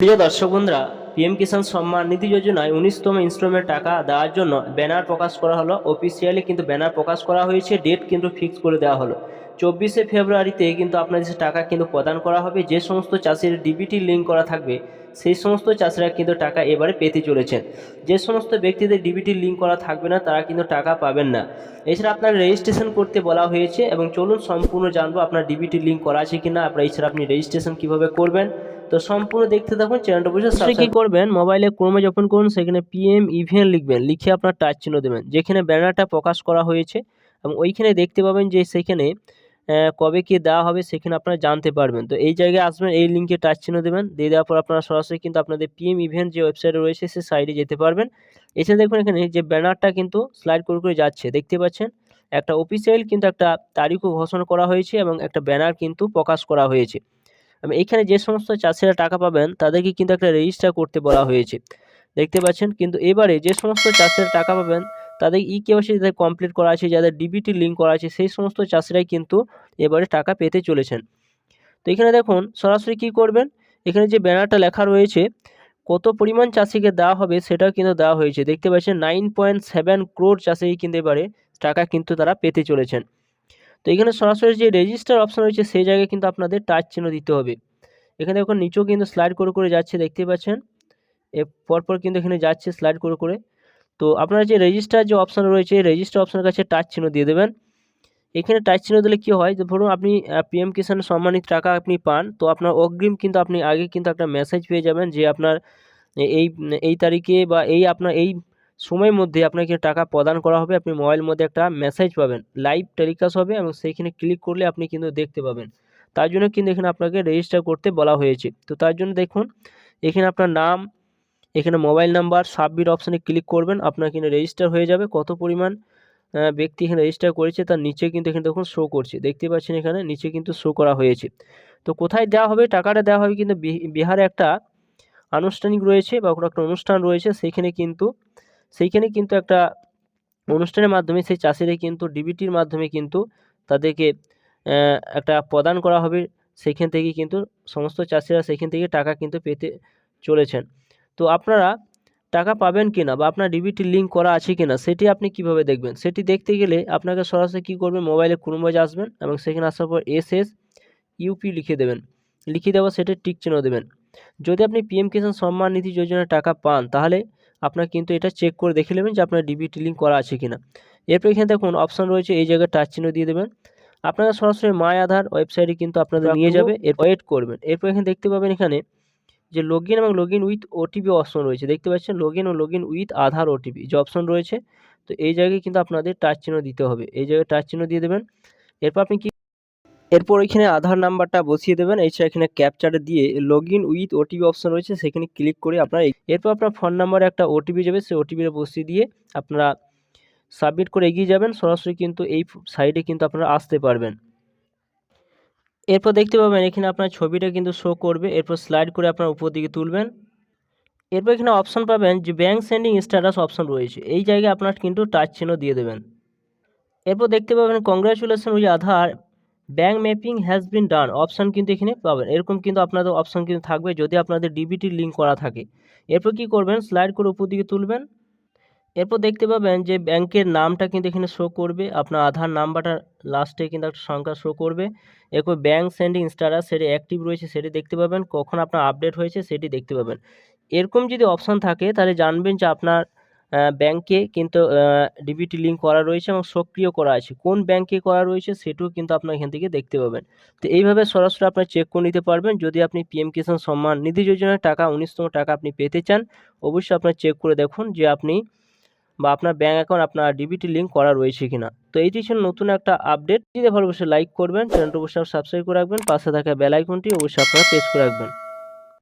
প্রিয় দর্শক বন্ধুরা, পিএম কিষাণ সম্মান নিধি যোজনায় উনিশতম ইনস্টলমেন্ট টাকা দেওয়ার জন্য ব্যানার প্রকাশ করা হলো। অফিসিয়ালি কিন্তু ব্যানার প্রকাশ করা হয়েছে ডেট কিন্তু ফিক্স করে দেওয়া হলো। চব্বিশে ফেব্রুয়ারিতে কিন্তু আপনাদের টাকা কিন্তু প্রদান করা হবে, যে সমস্ত চাষির ডিবিটি লিঙ্ক করা থাকবে, সেই সমস্ত চাষিরা কিন্তু টাকা এবারে পেতে চলেছেন। যে সমস্ত ব্যক্তিদের ডিবিটি লিঙ্ক করা থাকবে না, তারা কিন্তু টাকা পাবেন না। এছাড়া আপনার রেজিস্ট্রেশন করতে বলা হয়েছে এবং চলুন সম্পূর্ণ জানব আপনার ডিবিটি লিঙ্ক করা আছে কিনা, আপনার এছাড়া আপনি রেজিস্ট্রেশন কীভাবে করবেন। তো সম্পূর্ণ দেখতে থাকুন চ্যানেলটা বসে কি করবেন? মোবাইলে ক্রোমে ওপেন করুন সেখানে পিএম ইভেন্ট লিখবেন। লিখে আপনার টাচ চিহ্ন দেবেন। যেখানে ব্যানারটা প্রকাশ করা হয়েছে এবং ওইখানে দেখতে পাবেন যে সেখানে কবে কি দেওয়া হবে সেখানে আপনারা জানতে পারবেন। তো এই জায়গায় আসবেন এই লিঙ্কে টাচ চিহ্ন দেবেন। দিয়ে দেওয়ার পর আপনারা সরাসরি কিন্তু আপনাদের পিএম ইভেন্ট যে ওয়েবসাইটে রয়েছে সে সাইডে যেতে পারবেন। এছাড়া দেখুন এখানে যে ব্যানারটা কিন্তু স্লাইড করে করে যাচ্ছে দেখতে পাচ্ছেন? একটা অফিসিয়াল কিন্তু একটা তারিখও ঘোষণা করা হয়েছে এবং একটা ব্যানার কিন্তু প্রকাশ করা হয়েছে। এবং এইখানে যে সমস্ত চাষিরা টাকা পাবেন, তাদেরকে কিন্তু একটা রেজিস্টার করতে বলা হয়েছে। দেখতে পাচ্ছেন, কিন্তু এবারে যে সমস্ত চাষিরা টাকা পাবেন, তাদের ই কেওয়াইসি যাদের কমপ্লিট করা আছে, যাদের ডিবিটি লিঙ্ক করা আছে, সেই সমস্ত চাষিরাই কিন্তু এবারে টাকা পেতে চলেছেন। তো এখানে দেখুন, সরাসরি কি করবেন? এখানে যে ব্যানারটা লেখা রয়েছে, কত পরিমাণ চাষিকে দেওয়া হবে সেটাও কিন্তু দেওয়া হয়েছে। দেখতে পাচ্ছেন নাইন পয়েন্ট সেভেন ক্রোড চাষি কিন্তু এবারে টাকা কিন্তু তারা পেতে চলেছেন। তো এখানে সরাসরি যে রেজিস্টার অপশন রয়েছে, সেই জায়গায় কিন্তু আপনাদের টাচ চিহ্ন দিতে হবে। এখানে এখন নিচেও কিন্তু স্লাইড করে করে যাচ্ছে, দেখতে পাচ্ছেন? পরপর কিন্তু এখানে যাচ্ছে স্লাইড করে করে। তো আপনারা যে রেজিস্টার যে অপশান রয়েছে রেজিস্টার অপশনের কাছে টাচ চিহ্ন দিয়ে দেবেন। এখানে টাচ চিহ্ন দিলে কী হয়? যে ধরুন, আপনি পিএম কিষাণ সম্মানিত টাকা আপনি পান, তো আপনার অগ্রিম কিন্তু আপনি আগে কিন্তু একটা মেসেজ পেয়ে যাবেন যে আপনার, এই এই তারিখে বা এই আপনার, এই সময়ের মধ্যে আপনাকে টাকা প্রদান করা হবে, আপনি মোবাইলের মধ্যে একটা মেসেজ পাবেন। লাইভ টেলিকাস্ট হবে এবং সেইখানে ক্লিক করলে আপনি কিন্তু দেখতে পাবেন। তার জন্য কিন্তু এখানে আপনাকে রেজিস্টার করতে বলা হয়েছে। তো তার জন্য দেখুন, এখানে আপনার নাম, এখানে মোবাইল নাম্বার সাবমিট অপশানে ক্লিক করবেন, আপনার কিন্তু রেজিস্টার হয়ে যাবে। কত পরিমাণ ব্যক্তি এখানে রেজিস্টার করেছে তার নিচে কিন্তু এখানে দেখুন শো করছে। দেখতে পাচ্ছেন এখানে নিচে কিন্তু শো করা হয়েছে। তো কোথায় দেওয়া হবে? টাকাটা দেওয়া হবে কিন্তু বিহারে একটা আনুষ্ঠানিক রয়েছে বা কোনো একটা অনুষ্ঠান রয়েছে সেইখানে কিন্তু সেইখানে কিন্তু একটা অনুষ্ঠানের মাধ্যমে সেই চাষিরা কিন্তু ডিবিটির মাধ্যমে কিন্তু তাদেরকে একটা প্রদান করা হবে। সেইখান থেকে কিন্তু সমস্ত চাষিরা সেইখান থেকে টাকা কিন্তু পেতে চলেছেন। তো আপনারা টাকা পাবেন কিনা বা আপনার ডিবিটি লিঙ্ক করা আছে কিনা সেটি আপনি কীভাবে দেখবেন? সেটি দেখতে গেলে আপনাকে সরাসরি কী করবেন? মোবাইলে ক্রোমবাজে আসবেন এবং সেখানে আসার পর এস এস ইউপি লিখে দেবেন। লিখে দেওয়া সেটা টিক চিহ্ন দেবেন। যদি আপনি পিএম কিষাণ সম্মান নিধি যোজনার টাকা পান, তাহলে আপনার কিন্তু এটা চেক করে দেখে নেবেন যে আপনার ডিবিটি লিঙ্ক করা আছে কিনা। এরপর এখানে দেখুন অপশন রয়েছে এই জায়গায় টাচ চিহ্ন দিয়ে দেবেন। আপনারা সরাসরি মাই আধার ওয়েবসাইটে কিন্তু আপনাদের নিয়ে যাবে এর ওয়েট করবেন। এরপর এখানে দেখতে পাবেন এখানে যে লগ ইন এবং log in with OTP option রয়েছে। দেখতে পাচ্ছেন log in O log in with Aadhaar OTP যে অপশন রয়েছে তো এই জায়গায় কিন্তু আপনাদের টাচ চিহ্ন দিতে হবে। এই জায়গায় টাচ চিহ্ন দিয়ে দেবেন। এরপর আপনি কি এরপর এখানে আধার নাম্বারটা বসিয়ে দেবেন। এছাড়া এখানে ক্যাপচারে দিয়ে log in with OTP option রয়েছে, সেখানে ক্লিক করে আপনার এরপর আপনার ফোন নাম্বারে একটা ওটিপি যাবে, সেই ওটিপিটা বসিয়ে দিয়ে আপনারা সাবমিট করে এগিয়ে যাবেন। সরাসরি কিন্তু এই সাইডে কিন্তু আপনারা আসতে পারবেন। এরপর দেখতে পাবেন এখানে আপনার ছবিটা কিন্তু শো করবে। এরপর স্লাইড করে আপনার উপর দিকে তুলবেন। এরপর এখানে অপশন পাবেন যে ব্যাঙ্ক সেন্ডিং স্ট্যাটাস অপশন রয়েছে। এই জায়গায় আপনার কিন্তু টাচ চিহ্ন দিয়ে দেবেন। এরপর দেখতে পাবেন congratulation with Aadhaar bank mapping has been done option কিন্তু এখানে পাবেন। এরকম কিন্তু আপনাদের অপশান কিন্তু থাকবে যদি আপনাদের ডিবিটি লিঙ্ক করা থাকে। এরপর কি করবেন? স্লাইড করে উপর দিকে তুলবেন। এরপর দেখতে পাবেন যে ব্যাংকের নামটা কিন্তু এখানে শো করবে। আপনার আধার নাম্বারটা লাস্টে কিন্তু একটা সংখ্যা শো করবে। এরপর ব্যাঙ্ক সেন্ডিং স্ট্যাটাস সেটি অ্যাক্টিভ রয়েছে, সেটি দেখতে পাবেন। কখন আপনার আপডেট হয়েছে, সেটি দেখতে পাবেন। এরকম যদি অপশান থাকে, তাহলে জানবেন যে আপনার ব্যাংকে কিন্তু ডিবিটি লিঙ্ক করা রয়েছে এবং সক্রিয় করা আছে। কোন ব্যাংকে করা রয়েছে সেটাও কিন্তু আপনার এখান থেকে দেখতে পাবেন। তো এইভাবে সরাসরি আপনার চেক করে নিতে পারবেন। যদি আপনি পিএম কিষাণ সম্মান নিধি যোজনার টাকা, উনিশতম টাকা আপনি পেতে চান, অবশ্যই আপনার চেক করে দেখুন যে আপনি বা আপনার ব্যাঙ্ক অ্যাকাউন্ট আপনার ডিবিটি লিঙ্ক করা রয়েছে কিনা। তো এইটি ছিল নতুন একটা আপডেট যদি ভালো অবশ্যই লাইক করবেন চ্যানেলটা অবশ্যই সাবস্ক্রাইব করে রাখবেন, পাশে থাকা বেল আইকনটি অবশ্যই আপনারা প্রেস করে রাখবেন।